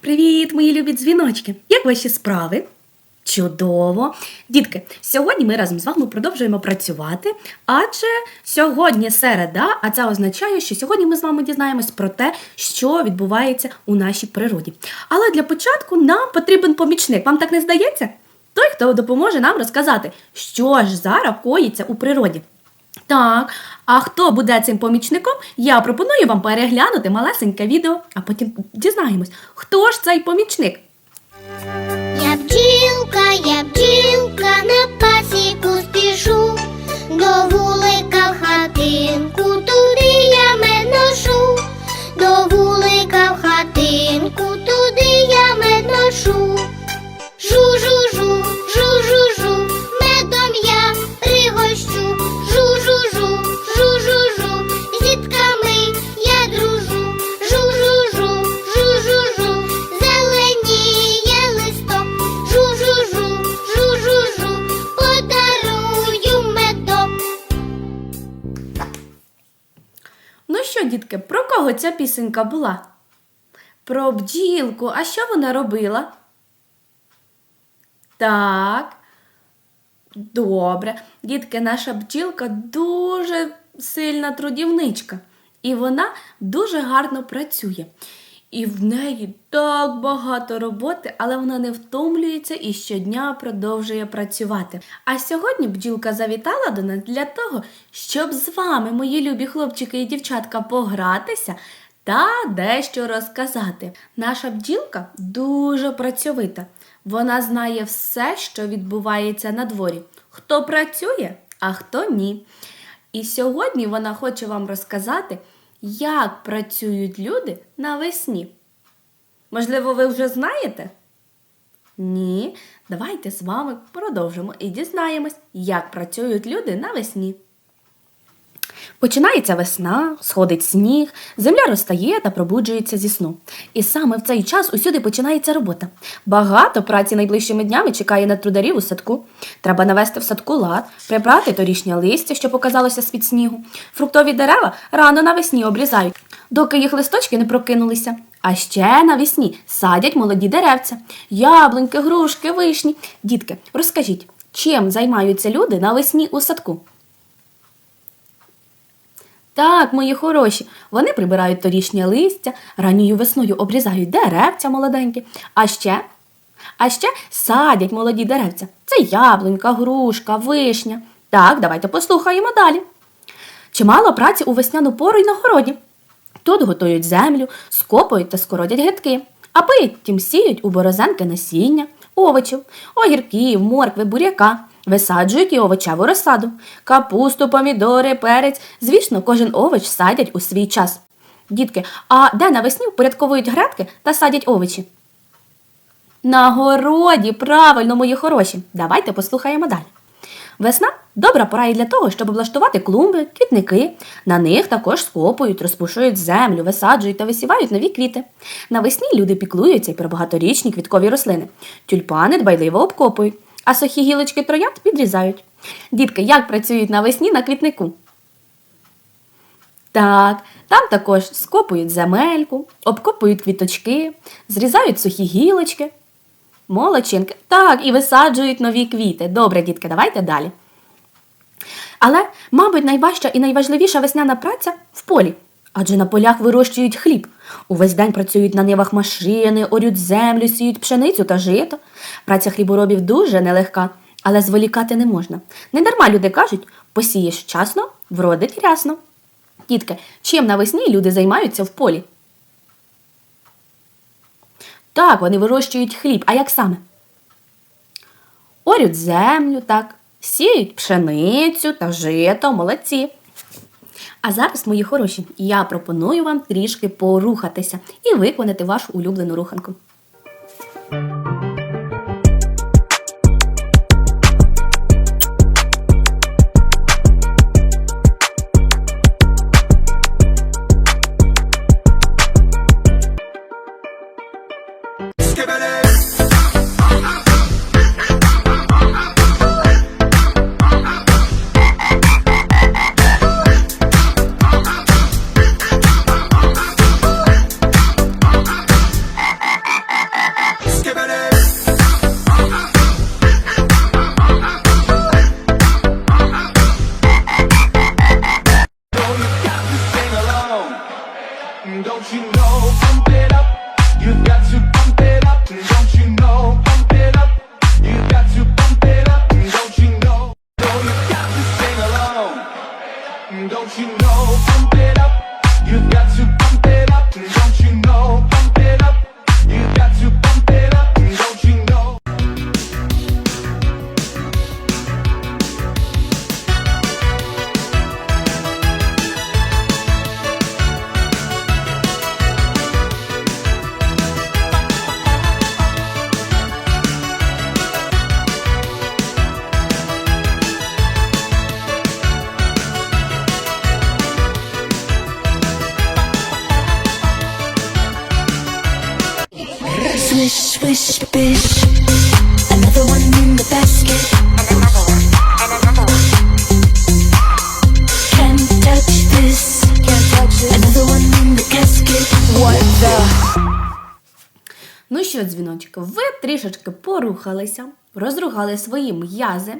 Привіт, мої любі дзвіночки! Як ваші справи? Чудово! Дітки, сьогодні ми разом з вами продовжуємо працювати, адже сьогодні середа, а це означає, що сьогодні ми з вами дізнаємось про те, що відбувається у нашій природі. Але для початку нам потрібен помічник. Вам так не здається? Той, хто допоможе нам розказати, що ж зараз коїться у природі. Так, а хто буде цим помічником, я пропоную вам переглянути малесеньке відео, а потім дізнаємось, хто ж цей помічник. Я бджілка, я бджілка, на пасіку спішу, до вулика хатинку, туди я мед що, дітки, про кого ця пісенька була? Про бджілку. А що вона робила? Так. Добре. Дітки, наша бджілка дуже сильна трудівничка. І вона дуже гарно працює. І в неї так багато роботи, але вона не втомлюється і щодня продовжує працювати. А сьогодні бджілка завітала до нас для того, щоб з вами, мої любі хлопчики і дівчатка, погратися та дещо розказати. Наша бджілка дуже працьовита. Вона знає все, що відбувається на дворі. Хто працює, а хто ні. І сьогодні вона хоче вам розказати, як працюють люди навесні. Можливо, ви вже знаєте? Ні. Давайте з вами продовжимо і дізнаємось, як працюють люди навесні. Починається весна, сходить сніг, земля розтає та пробуджується зі сну. І саме в цей час усюди починається робота. Багато праці найближчими днями чекає на трударів у садку. Треба навести в садку лад, прибрати торішнє листя, що показалося з-під снігу. Фруктові дерева рано навесні обрізають, доки їх листочки не прокинулися. А ще навесні садять молоді деревця, яблуньки, грушки, вишні. Дітки, розкажіть, чим займаються люди навесні у садку? Так, мої хороші, вони прибирають торішнє листя, ранньою весною обрізають деревця молоденькі, а ще, а ще садять молоді деревця. Це яблунька, грушка, вишня. Так, давайте послухаємо далі. Чимало праці у весняну пору й на городі. Тут готують землю, скопують та скородять грядки, а потім сіють у борозенки насіння, овочів, огірків, моркви, буряка. Висаджують і овочеву розсаду, капусту, помідори, перець. Звісно, кожен овоч садять у свій час. Дітки, а де навесні впорядковують грядки та садять овочі? На городі, правильно, мої хороші. Давайте послухаємо далі. Весна добра пора і для того, щоб облаштувати клумби, квітники. На них також скопують, розпушують землю, висаджують та висівають нові квіти. Навесні люди піклуються й про багаторічні квіткові рослини. Тюльпани дбайливо обкопують, а сухі гілочки троянд підрізають. Дітки, як працюють навесні на квітнику? Так, там також скопують земельку, обкопують квіточки, зрізають сухі гілочки. Молодчинки. Так, і висаджують нові квіти. Добре, дітки, давайте далі. Але, мабуть, найважча і найважливіша весняна праця в полі. Адже на полях вирощують хліб. Увесь день працюють на нивах машини, орють землю, сіють пшеницю та жито. Праця хліборобів дуже нелегка, але зволікати не можна. Недарма люди кажуть, посієш вчасно, вродить рясно. Дітки, чим навесні люди займаються в полі? Так, вони вирощують хліб. А як саме? Орють землю, так, сіють пшеницю та жито, молодці. А зараз, мої хороші, я пропоную вам трішки порухатися і виконати вашу улюблену руханку. Swish, swish, bish. Another one in the basket. Ну що, дзвіночки, ви трішечки порухалися, розругали свої м'язи,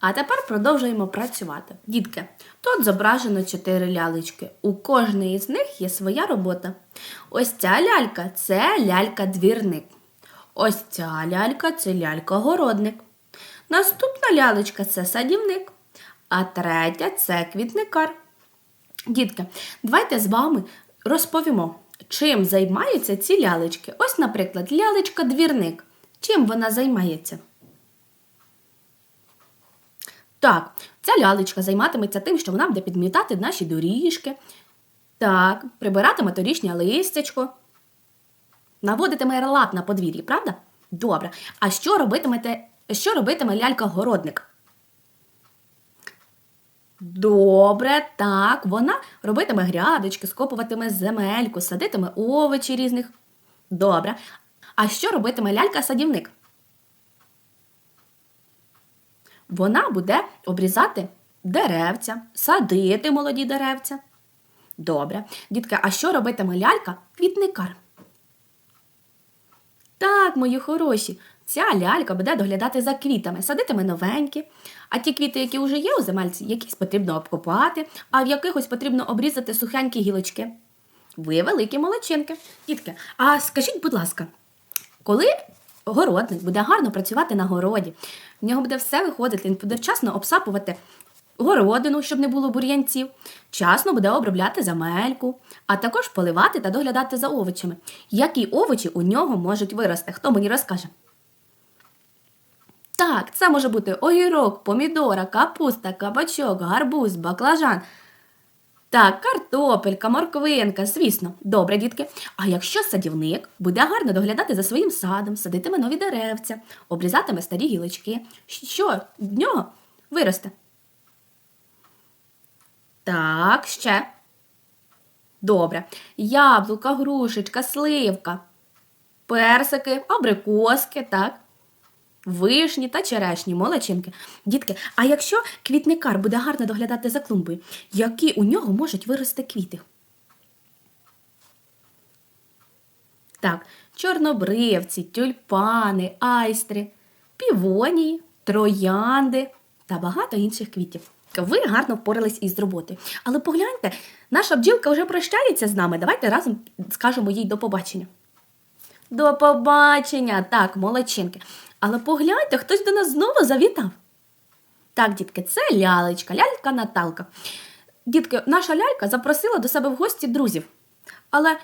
а тепер продовжуємо працювати. Дітки, тут зображено чотири лялечки. У кожної з них є своя робота. Ось ця лялька це лялька-двірник. Ось ця лялька це лялька-городник. Наступна лялечка це садівник, а третя це квітникар. Дітки, давайте з вами розповімо, чим займаються ці лялечки. Ось, наприклад, лялечка-двірник. Чим вона займається? Так, ця лялечка займатиметься тим, що вона буде підмітати наші доріжки. Так, прибиратиме торішнє листячко. Наводитиме лад на подвір'ї, правда? Добре. А що робитимете, що робитиме лялька-городник? Добре, так, вона робитиме грядочки, скопуватиме земельку, садитиме овочі різних. Добре. А що робитиме лялька-садівник? Вона буде обрізати деревця, садити молоді деревця. Добре. Дітки, а що робитиме лялька-квітникар? Мої хороші, ця лялька буде доглядати за квітами, садитиме новенькі. А ті квіти, які вже є у земельці, якісь потрібно обкопати, а в якихось потрібно обрізати сухенькі гілочки. Ви великі молодчинки. Дітки, а скажіть, будь ласка, коли городник буде гарно працювати на городі, в нього буде все виходити, він буде вчасно обсапувати городину, щоб не було бур'янців, вчасно буде обробляти земельку, а також поливати та доглядати за овочами. Які овочі у нього можуть вирости? Хто мені розкаже? Так, це може бути огірок, помідора, капуста, кабачок, гарбуз, баклажан. Так, картопелька, морквинка, звісно. Добре, дітки. А якщо садівник буде гарно доглядати за своїм садом, садитиме нові деревця, обрізатиме старі гілочки, що в нього виросте? Так, ще. Добре. Яблука, грушечка, сливка, персики, абрикоски, так. Вишні та черешні, молодчинки. Дітки, а якщо квітникар буде гарно доглядати за клумбою, які у нього можуть вирости квіти? Так, чорнобривці, тюльпани, айстри, півонії, троянди та багато інших квітів. Ви гарно впорались із роботою. Але погляньте, наша бджілка вже прощається з нами. Давайте разом скажемо їй до побачення. До побачення, так, молодчинки. Але погляньте, хтось до нас знову завітав. Так, дітки, це лялечка, лялька Наталка. Дітки, наша лялька запросила до себе в гості друзів. Але,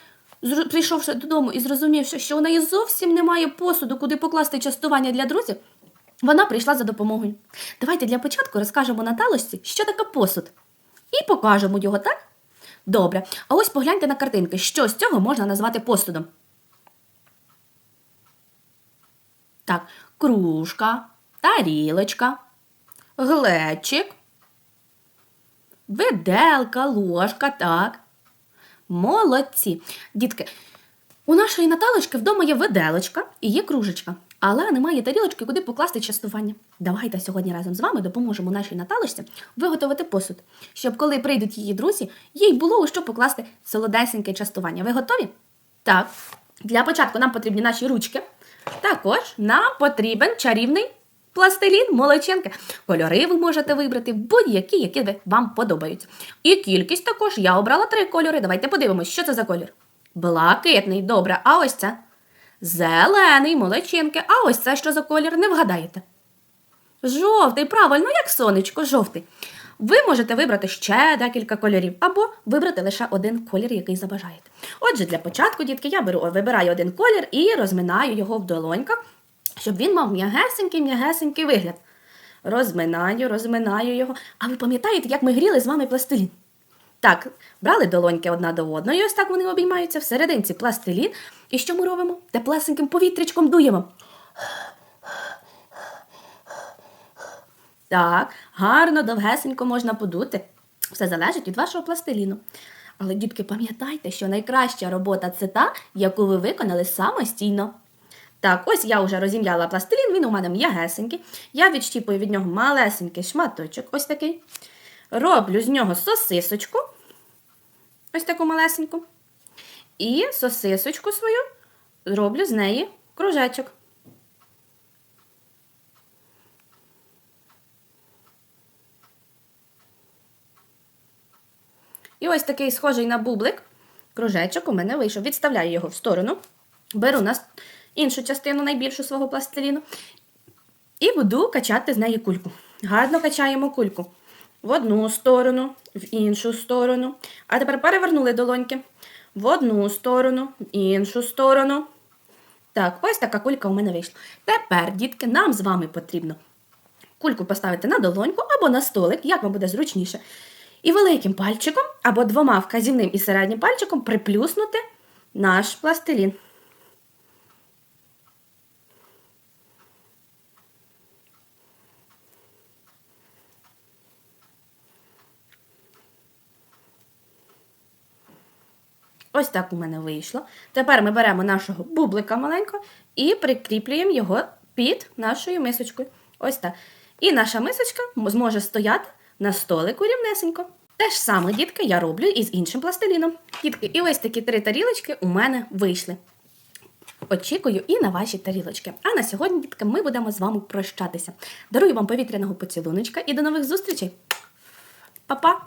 прийшовши додому і зрозумівши, що у неї зовсім немає посуду, куди покласти частування для друзів, вона прийшла за допомогою. Давайте для початку розкажемо Наталочці, що таке посуд. І покажемо його, так? Добре. А ось погляньте на картинки, що з цього можна назвати посудом. Так, кружка, тарілочка, глечик, виделка, ложка, так. Молодці. Дітки, у нашої Наталочки вдома є виделочка і є кружечка, але немає тарілочки, куди покласти частування. Давайте сьогодні разом з вами допоможемо нашій Наталочці виготовити посуд, щоб коли прийдуть її друзі, їй було у що покласти солодесеньке частування. Ви готові? Так. Для початку нам потрібні наші ручки. Також нам потрібен чарівний пластилін, молодчинки. Кольори ви можете вибрати будь-які, які вам подобаються. І кількість також я обрала три кольори. Давайте подивимось, що це за колір. Блакитний, добре. А ось це? Зелений, молодчинки. А ось це що за колір? Не вгадаєте. Жовтий, правильно, як сонечко, жовтий. Ви можете вибрати ще декілька кольорів, або вибрати лише один колір, який забажаєте. Отже, для початку, дітки, я беру, вибираю один колір і розминаю його в долоньках, щоб він мав м'ягесенький, м'ягесенький вигляд. Розминаю, розминаю його. А ви пам'ятаєте, як ми гріли з вами пластилін? Так, брали долоньки одна до одної, ось так вони обіймаються, всерединці пластилін. І що ми робимо? Теплесеньким повітрячком дуємо. Так, гарно, довгесенько можна подути. Все залежить від вашого пластиліну. Але, дітки, пам'ятайте, що найкраща робота це та, яку ви виконали самостійно. Так, ось я вже розім'яла пластилін, він у мене м'ягесенький. Я відщіпую від нього малесенький шматочок, ось такий. Роблю з нього сосисочку, ось таку малесеньку. І сосисочку свою роблю з неї кружечок. І ось такий схожий на бублик кружечок у мене вийшов. Відставляю його в сторону, беру на іншу частину найбільшу свого пластиліну і буду качати з неї кульку. Гарно качаємо кульку. В одну сторону, в іншу сторону. А тепер перевернули долоньки. В одну сторону, в іншу сторону. Так, ось така кулька у мене вийшла. Тепер, дітки, нам з вами потрібно кульку поставити на долоньку або на столик, як вам буде зручніше. І великим пальчиком або двома вказівним і середнім пальчиком приплюснути наш пластилін. Ось так у мене вийшло. Тепер ми беремо нашого бублика маленького і прикріплюємо його під нашою мисочкою. Ось так. І наша мисочка зможе стояти на столику рівнесенько. Те ж саме, дітки, я роблю і з іншим пластиліном. Дітки, і ось такі три тарілочки у мене вийшли. Очікую і на ваші тарілочки. А на сьогодні, дітки, ми будемо з вами прощатися. Дарую вам повітряного поцілуночка і до нових зустрічей. Па-па!